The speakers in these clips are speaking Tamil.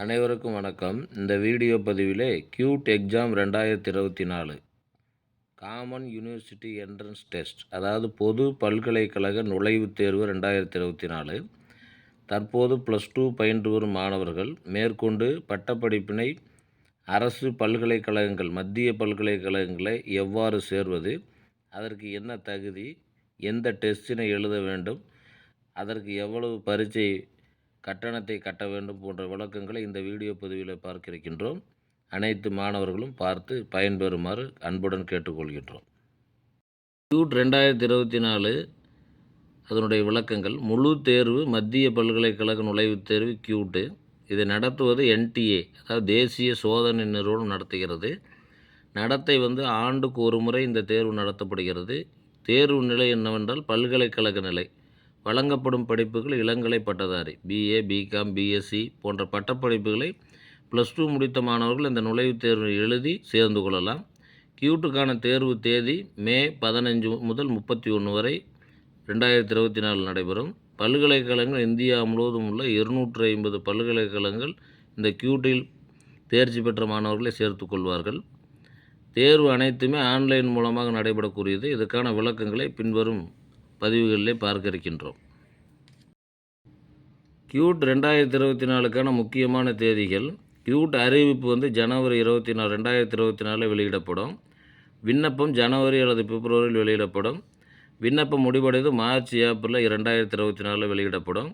அனைவருக்கும் வணக்கம். இந்த வீடியோ பதிவிலே கியூட் எக்ஸாம் ரெண்டாயிரத்தி இருபத்தி நாலு காமன் யூனிவர்சிட்டி என்ட்ரன்ஸ் டெஸ்ட் அதாவது பொது பல்கலைக்கழக நுழைவுத் தேர்வு ரெண்டாயிரத்தி இருபத்தி நாலு. தற்போது ப்ளஸ் டூ பயின்று வரும் மாணவர்கள் மேற்கொண்டு பட்டப்படிப்பினை அரசு பல்கலைக்கழகங்கள் மத்திய பல்கலைக்கழகங்களை எவ்வாறு சேர்வது அதற்கு என்ன தகுதி எந்த டெஸ்ட்டினை எழுத வேண்டும் அதற்கு எவ்வளவு பரீட்சை கட்டணத்தை கட்ட வேண்டும் போன்ற விளக்கங்களை இந்த வீடியோ பதிவில் பார்க்க இருக்கின்றோம் அனைத்து மாணவர்களும் பார்த்து பயன்பெறுமாறு அன்புடன் கேட்டுக்கொள்கின்றோம். கியூட் ரெண்டாயிரத்தி இருபத்தி நாலு அதனுடைய விளக்கங்கள் முழு தேர்வு மத்திய பல்கலைக்கழக நுழைவுத் தேர்வு கியூட்டு இதை நடத்துவது என்டிஏ அதாவது தேசிய சோதனை நிறுவனம் நடத்துகிறது. நடத்தை வந்து ஆண்டுக்கு ஒரு முறை இந்த தேர்வு நடத்தப்படுகிறது. தேர்வு நிலை என்னவென்றால் பல்கலைக்கழக நிலை. வழங்கப்படும் படிப்புகள் இளங்கலை பட்டதாரி. பிஏ பிகாம் பிஎஸ்சி போன்ற பட்டப்படிப்புகளை ப்ளஸ் டூ முடித்த மாணவர்கள் இந்த நுழைவுத் தேர்வு எழுதி சேர்ந்து கொள்ளலாம். கியூட்டுக்கான தேர்வு தேதி மே பதினஞ்சு முதல் முப்பத்தி ஒன்று வரை ரெண்டாயிரத்தி இருபத்தி நாலு நடைபெறும். பல்கலைக்கழகங்கள் இந்தியா முழுவதும் உள்ள இருநூற்றி ஐம்பது பல்கலைக்கழகங்கள் இந்த கியூட்டில் தேர்ச்சி பெற்ற மாணவர்களை சேர்த்துக்கொள்வார்கள் தேர்வு அனைத்துமே ஆன்லைன் மூலமாக நடைபெறக்கூடியது. இதுக்கான விளக்கங்களை பின்வரும் பதிவுகளிலே பார்க்க இருக்கின்றோம் கியூட் ரெண்டாயிரத்தி இருபத்தி நாலுக்கான முக்கியமான தேதிகள் கியூட் அறிவிப்பு வந்து ஜனவரி இருபத்தி நாலு ரெண்டாயிரத்தி இருபத்தி நாலில் வெளியிடப்படும். விண்ணப்பம் ஜனவரி அல்லது பிப்ரவரியில் வெளியிடப்படும். விண்ணப்பம் முடிவடைந்து மார்ச் ஏப்ரலில் இரண்டாயிரத்தி இருபத்தி நாலில் வெளியிடப்படும்.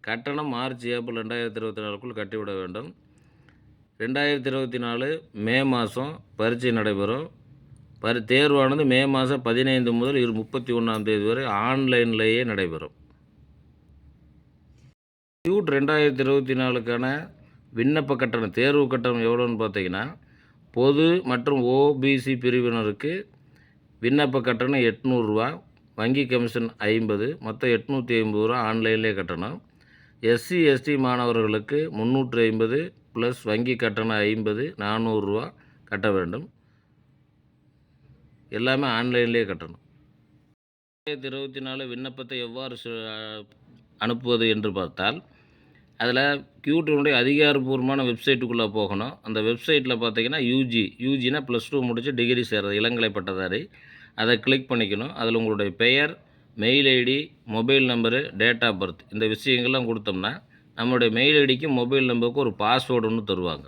கட்டணம் மார்ச் ஏப்ரல் ரெண்டாயிரத்தி இருபத்தி நாலுக்குள் கட்டிவிட வேண்டும். ரெண்டாயிரத்தி இருபத்தி நாலு மே மாதம் பரீட்சை நடைபெறும். பரி தேர்வானது மே மாதம் பதினைந்து முதல் இரு முப்பத்தி ஒன்றாம் தேதி வரை ஆன்லைன்லேயே நடைபெறும். கியூட் ரெண்டாயிரத்தி இருபத்தி நாலுக்கான விண்ணப்ப கட்டணம் தேர்வு கட்டணம் எவ்வளோன்னு பார்த்தீங்கன்னா பொது மற்றும் ஓபிசி பிரிவினருக்கு விண்ணப்ப கட்டணம் எட்நூறுரூவா வங்கி கமிஷன் ஐம்பது மொத்தம் எட்நூற்றி ஐம்பது ரூபா ஆன்லைன்லேயே கட்டணம். எஸ்சி எஸ்டி மாணவர்களுக்கு முந்நூற்றி ஐம்பது ப்ளஸ் வங்கி கட்டணம் ஐம்பது நானூறுரூவா கட்ட வேண்டும். எல்லாமே ஆன்லைன்லேயே கட்டணும். ரெண்டாயிரத்தி இருபத்தி நாலு விண்ணப்பத்தை எவ்வாறு சு- அனுப்புவது என்று பார்த்தால் அதில் கியூட்டினுடைய அதிகாரப்பூர்வமான வெப்சைட்டுக்குள்ளே போகணும். அந்த வெப்சைட்டில் பார்த்தீங்கன்னா யூஜி யூஜினா ப்ளஸ் டூ முடித்து டிகிரி சேர்றது இளங்கலை பட்டதாரி. அதை கிளிக் பண்ணிக்கணும். அதில் உங்களுடைய பெயர் mail ID mobile number date of birth இந்த விஷயங்கள்லாம் கொடுத்தோம்னா நம்மளுடைய மெயில் ஐடிக்கும் மொபைல் நம்பருக்கு ஒரு பாஸ்வேர்டு ஒன்று தருவாங்க.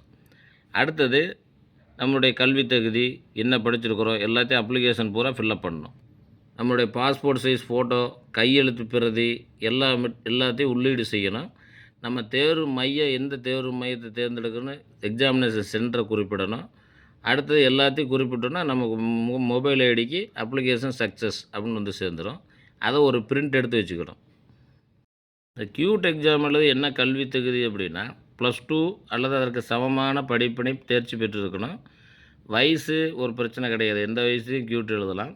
அடுத்தது நம்மளுடைய கல்வி தகுதி என்ன படிச்சிருக்கிறோம் எல்லாத்தையும் அப்ளிகேஷன் பூரா ஃபில்லப் பண்ணணும். நம்மளுடைய பாஸ்போர்ட் சைஸ் ஃபோட்டோ கையெழுத்து பிரதி எல்லா எல்லாத்தையும் உள்ளீடு செய்யணும். நம்ம தேர்வு மையம் எந்த தேர்வு மையத்தை தேர்ந்தெடுக்கணும்னு எக்ஸாமினேஷன் சென்டரை குறிப்பிடணும். அடுத்தது எல்லாத்தையும் குறிப்பிட்டோன்னா நமக்கு மொபைல் ஐடிக்கு அப்ளிகேஷன் சக்ஸஸ் அப்படின்னு வந்து சேர்ந்துடும் அதை ஒரு பிரிண்ட் எடுத்து வச்சுக்கணும். இந்த க்யூட் எக்ஸாம் அல்லது என்ன கல்வி தகுதி அப்படின்னா ப்ளஸ் டூ அல்லது அதற்கு சமமான படிப்பினை தேர்ச்சி பெற்றிருக்கணும். வயசு ஒரு பிரச்சனை கிடையாது. எந்த வயசுலையும் கியூட் எழுதலாம்.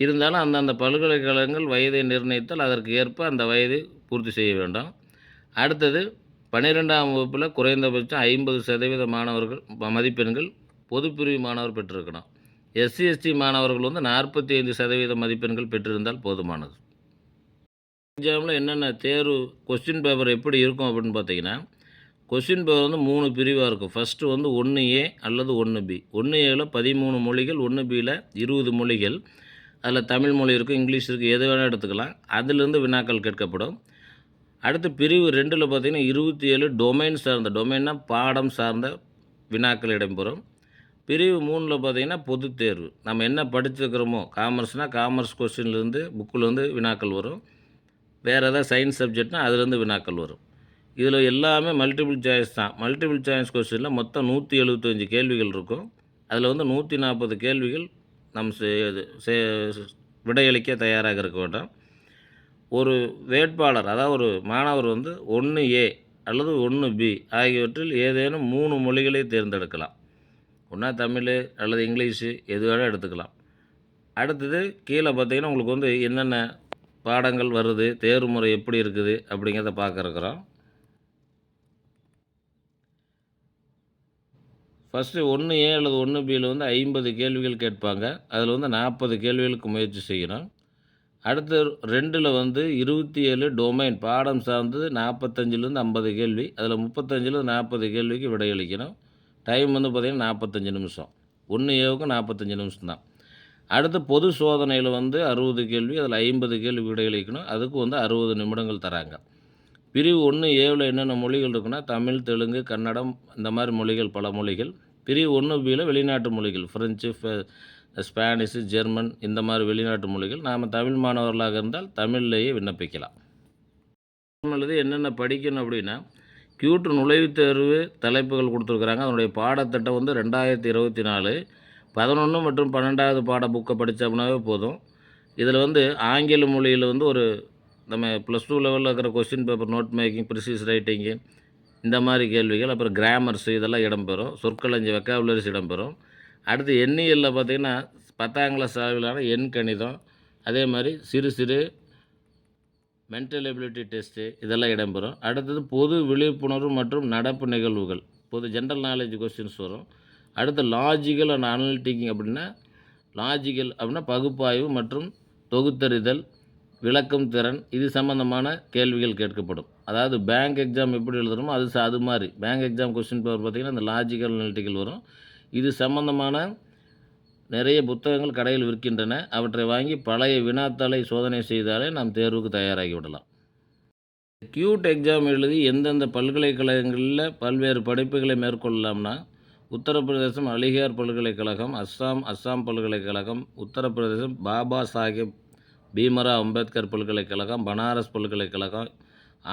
இருந்தாலும் அந்தந்த பல்கலைக்கழகங்கள் வயதை நிர்ணயித்தால் அதற்கு ஏற்ப அந்த வயதை பூர்த்தி செய்ய வேண்டும். அடுத்தது பன்னிரெண்டாம் வகுப்பில் குறைந்தபட்சம் ஐம்பது சதவீத மாணவர்கள் மதிப்பெண்கள் பொதுப்பிரிவு மாணவர் பெற்றிருக்கணும். எஸ்சி எஸ்டி மாணவர்கள் வந்து நாற்பத்தி ஐந்து சதவீத மதிப்பெண்கள் பெற்றிருந்தால் போதுமானது. எக்ஸாமில் என்னென்ன தேர்வு கொஸ்டின் பேப்பர் எப்படி இருக்கும் அப்படின்னு பார்த்தீங்கன்னா கொஷின் பேர் வந்து மூணு பிரிவாக இருக்கும். ஃபஸ்ட்டு வந்து ஒன்று ஏ அல்லது ஒன்று பி ஒன்று ஏவில் பதிமூணு மொழிகள் ஒன்று பியில் இருபது மொழிகள். அதில் தமிழ் மொழி இருக்கும் இங்கிலீஷ் இருக்குது எது வேணால் எடுத்துக்கலாம். அதிலிருந்து வினாக்கள் கேட்கப்படும். அடுத்து பிரிவு ரெண்டில் பார்த்தீங்கன்னா இருபத்தி ஏழு டொமைன் சார்ந்த டொமைன்னா பாடம் சார்ந்த வினாக்கள் இடம்பெறும். பிரிவு மூணில் பார்த்திங்கன்னா பொதுத் தேர்வு. நம்ம என்ன படிச்சிருக்கிறோமோ காமர்ஸ்னால் காமர்ஸ் கொஸ்டின்லேருந்து புக்கிலேருந்து வினாக்கள் வரும். வேறு ஏதாவது சயின்ஸ் சப்ஜெக்ட்னா அதுலேருந்து வினாக்கள் வரும். இதில் எல்லாமே மல்டிபிள் சாய்ஸ் தான். மல்டிபிள் சாய்ஸ் கொஸ்டினில் மொத்தம் நூற்றி எழுபத்தஞ்சு கேள்விகள் இருக்கும். அதில் வந்து நூற்றி நாற்பது கேள்விகள் நம் சே- விடையளிக்க தயாராக இருக்க வேண்டும். ஒரு வேட்பாளர் அதாவது ஒரு மாணவர் வந்து ஒன்று ஏ அல்லது ஒன்று பி ஆகியவற்றில் ஏதேனும் மூணு மொழிகளை தேர்ந்தெடுக்கலாம். ஒன்றா தமிழ் அல்லது இங்கிலீஷு எது வேணால் எடுத்துக்கலாம். அடுத்தது கீழே பார்த்தீங்கன்னா உங்களுக்கு வந்து என்னென்ன பாடங்கள் வருது தேர்வு முறை எப்படி இருக்குது அப்படிங்கிறத பார்க்க இருக்கிறோம். ஃபஸ்ட்டு ஒன்று ஏ அல்லது ஒன்று பியில் வந்து ஐம்பது கேள்விகள் கேட்பாங்க. அதில் வந்து நாற்பது கேள்விகளுக்கு முயற்சி செய்யணும். அடுத்து ரெண்டில் வந்து இருபத்தி ஏழு டொமைன் பாடம் சார்ந்தது நாற்பத்தஞ்சிலேருந்து ஐம்பது கேள்வி. அதில் முப்பத்தஞ்சிலேருந்து நாற்பது கேள்விக்கு விடையளிக்கணும் டைம் வந்து பார்த்திங்கன்னா நாற்பத்தஞ்சு நிமிஷம். ஒன்று ஏவுக்கு நாற்பத்தஞ்சு நிமிஷம் தான் அடுத்து பொது சோதனையில் வந்து அறுபது கேள்வி அதில் ஐம்பது கேள்வி விடையளிக்கணும் அதுக்கு வந்து அறுபது நிமிடங்கள் தராங்க. பிரிவு ஒன்று ஏவில் என்னென்ன மொழிகள் இருக்குன்னா தமிழ் தெலுங்கு கன்னடம் இந்த மாதிரி மொழிகள் பல மொழிகள். பிரிவு ஒன்று பியில் வெளிநாட்டு மொழிகள் ஃப்ரெஞ்சு ஸ்பானிஷ் ஜெர்மன் இந்த மாதிரி வெளிநாட்டு மொழிகள். நாம் தமிழ் மாணவர்களாக இருந்தால் தமிழ்லேயே விண்ணப்பிக்கலாம். அல்லது என்னென்ன படிக்கணும் அப்படின்னா கியூட் நுழைவுத் தேர்வு தலைப்புகள் கொடுத்துருக்குறாங்க. அதனுடைய பாடத்திட்டம் வந்து ரெண்டாயிரத்தி இருபத்தி நாலு. பதினொன்று மற்றும் பன்னெண்டாவது பாட புக்கை படித்தோம்னாவே போதும். இதில் வந்து ஆங்கில மொழியில் வந்து ஒரு நம்ம ப்ளஸ் டூ லெவலில் இருக்கிற question paper note making precis writing இந்த மாதிரி கேள்விகள் அப்புறம் கிராமர்ஸ் இதெல்லாம் இடம்பெறும். சொற்களஞ்சி வெக்காபுலரிஸ் இடம்பெறும். அடுத்து எண்ணியலில் பார்த்திங்கன்னா பத்தாம் கிளாஸ் அளவிலான எண் கணிதம் அதே மாதிரி சிறு சிறு மென்டல் எபிலிட்டி டெஸ்ட்டு இதெல்லாம் இடம்பெறும். அடுத்தது பொது விழிப்புணர்வு மற்றும் நடப்பு நிகழ்வுகள் பொது ஜென்ரல் நாலேஜ் கொஸ்டின்ஸ் வரும். அடுத்து லாஜிக்கல் அண்ட் அனலிட்டிக்கிங் அப்படின்னா லாஜிக்கல் அப்படின்னா பகுப்பாய்வு மற்றும் தொகுத்தறிதல் விளக்கும் திறன் இது சம்மந்தமான கேள்விகள் கேட்கப்படும். அதாவது பேங்க் எக்ஸாம் எப்படி எழுதுறோமோ அது அது மாதிரி. பேங்க் எக்ஸாம் கொஸ்டின் பேப்பர் பார்த்திங்கன்னா அந்த லாஜிக்கல் அனலிட்டிக்கல் வரும். இது சம்மந்தமான நிறைய புத்தகங்கள் கடையில் விற்கின்றன. அவற்றை வாங்கி பழைய வினாத்தாளை சோதனை செய்தாலே நாம் தேர்வுக்கு தயாராகி விடலாம். கியூட் எக்ஸாம் எழுதி எந்தெந்த பல்கலைக்கழகங்களில் பல்வேறு படிப்புகளை மேற்கொள்ளலாம்னா உத்தரப்பிரதேசம் அலிகார் பல்கலைக்கழகம் அஸ்ஸாம் அஸ்ஸாம் பல்கலைக்கழகம் உத்தரப்பிரதேசம் பாபா சாஹிப் பீமரா அம்பேத்கர் பல்கலைக்கழகம் பனாரஸ் பல்கலைக்கழகம்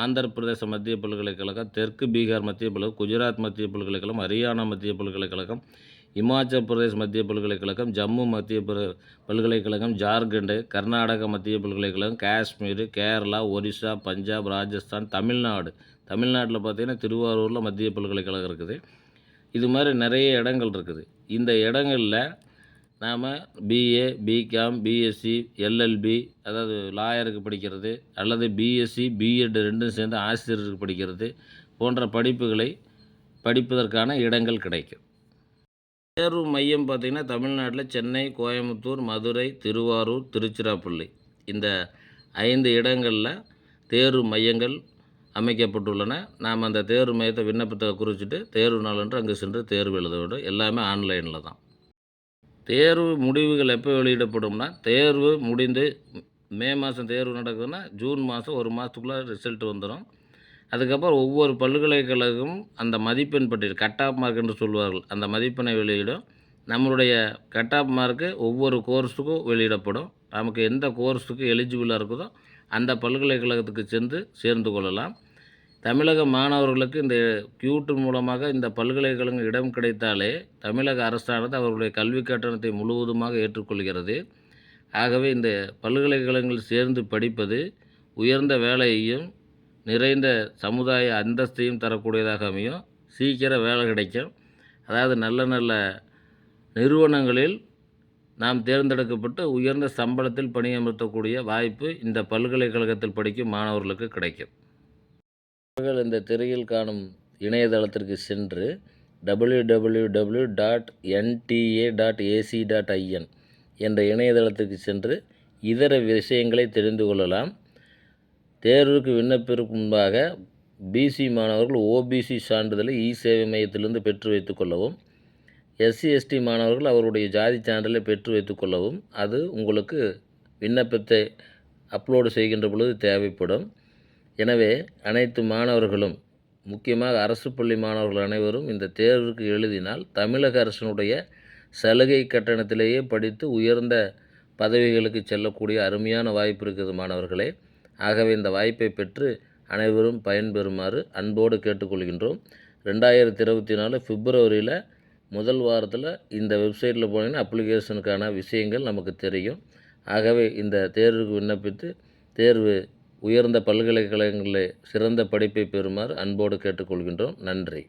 ஆந்திர பிரதேச மத்திய பல்கலைக்கழகம் தெற்கு பீகார் மத்திய பல்கலை குஜராத் மத்திய பல்கலைக்கழகம் ஹரியானா மத்திய பல்கலைக்கழகம் இமாச்சல் பிரதேஷ் மத்திய பல்கலைக்கழகம் ஜம்மு மத்திய பல்கலைக்கழகம் ஜார்க்கண்டு கர்நாடக மத்திய பல்கலைக்கழகம் காஷ்மீர் கேரளா ஒரிசா பஞ்சாப் ராஜஸ்தான் தமிழ்நாடு. தமிழ்நாட்டில் பார்த்தீங்கன்னா திருவாரூரில் மத்திய பல்கலைக்கழகம் இருக்குது. இது மாதிரி நிறைய இடங்கள் இருக்குது. இந்த இடங்களில் நாம் பிஏ பிகாம் பிஎஸ்சி எல்எல்பி அதாவது லாயருக்கு படிக்கிறது அல்லது பிஎஸ்சி பிஎட் ரெண்டும் சேர்ந்து ஆசிரியருக்கு படிக்கிறது போன்ற படிப்புகளை படிப்பதற்கான இடங்கள் கிடைக்கும். தேர்வு மையம் பார்த்திங்கன்னா தமிழ்நாட்டில் சென்னை கோயம்புத்தூர் மதுரை திருவாரூர் திருச்சிராப்பள்ளி. இந்த ஐந்து இடங்களில் தேர்வு மையங்கள் அமைக்கப்பட்டுள்ளன. நாம் அந்த தேர்வு மையத்தை விண்ணப்பத்தை குறிச்சிட்டு தேர்வு நாளன்று அங்கே சென்று தேர்வு எழுத வேண்டும் எல்லாமே ஆன்லைனில் தான். தேர்வு முடிவுகள் எப்போ வெளியிடப்படும்னா தேர்வு முடிந்து மே மாதம் தேர்வு நடக்குதுன்னா ஜூன் மாதம் ஒரு மாதத்துக்குள்ளே ரிசல்ட் வந்துடும் அதுக்கப்புறம் ஒவ்வொரு பல்கலைக்கழகமும் அந்த மதிப்பெண் பட்டியல் கட் ஆஃப் மார்க் என்று சொல்வார்கள் அந்த மதிப்பெண்ணை வெளியிடும். நம்மளுடைய கட் ஆஃப் மார்க்கு ஒவ்வொரு கோர்ஸுக்கும் வெளியிடப்படும். நமக்கு எந்த கோர்ஸுக்கு எலிஜிபிளாக இருக்குதோ அந்த பல்கலைக்கழகத்துக்கு சென்று சேர்ந்து கொள்ளலாம். தமிழக மாணவர்களுக்கு இந்த கியூட்டு மூலமாக இந்த பல்கலைக்கழகம் இடம் கிடைத்தாலே தமிழக அரசானது அவர்களுடைய கல்வி கட்டணத்தை முழுவதுமாக ஏற்றுக்கொள்கிறது. ஆகவே இந்த பல்கலைக்கழகங்கள் சேர்ந்து படிப்பது உயர்ந்த வேலையையும் நிறைந்த சமுதாய அந்தஸ்தையும் தரக்கூடியதாக அமையும். சீக்கிரம் வேலை கிடைக்கும். அதாவது நல்ல நல்ல நிறுவனங்களில் நாம் தேர்ந்தெடுக்கப்பட்டு உயர்ந்த சம்பளத்தில் பணியமர்த்தக்கூடிய வாய்ப்பு இந்த பல்கலைக்கழகத்தில் படிக்கும் மாணவர்களுக்கு கிடைக்கும். அவர்கள் இந்த திரையில் காணும் இணையதளத்திற்கு சென்று www.nta.ac.in dot NTA dot AC dot IN என்ற இணையதளத்துக்கு சென்று இதர விஷயங்களை தெரிந்து கொள்ளலாம். தேர்வுக்கு விண்ணப்பிற்கு முன்பாக பிசி மாணவர்கள் ஓபிசி சான்றிதழை இ சேவை மையத்திலிருந்து பெற்று வைத்து கொள்ளவும் எஸ்சி எஸ்டி மாணவர்கள் அவருடைய ஜாதி சான்றிதழை பெற்று வைத்து கொள்ளவும் அது உங்களுக்கு விண்ணப்பத்தை அப்லோடு செய்கின்ற பொழுது தேவைப்படும். எனவே அனைத்து மாணவர்களும் முக்கியமாக அரசு பள்ளி மாணவர்கள் அனைவரும் இந்த தேர்வுக்கு எழுதினால் தமிழக அரசினுடைய சலுகை கட்டணத்திலேயே படித்து உயர்ந்த பதவிகளுக்கு செல்லக்கூடிய அருமையான வாய்ப்பு இருக்குது மாணவர்களே. ஆகவே இந்த வாய்ப்பை பெற்று அனைவரும் பயன்பெறுமாறு அன்போடு கேட்டுக்கொள்கின்றோம். ரெண்டாயிரத்தி இருபத்தி நாலு பிப்ரவரியில் முதல் வாரத்தில் இந்த வெப்சைட்டில் போனீங்கன்னா அப்ளிகேஷனுக்கான விஷயங்கள் நமக்கு தெரியும். ஆகவே இந்த தேர்வுக்கு விண்ணப்பித்து தேர்வு உயர்ந்த பல்கலைக்கழகங்களில் சிறந்த படிப்பை பெறுமாறு அன்போடு கேட்டுக்கொள்கின்றோம். நன்றி.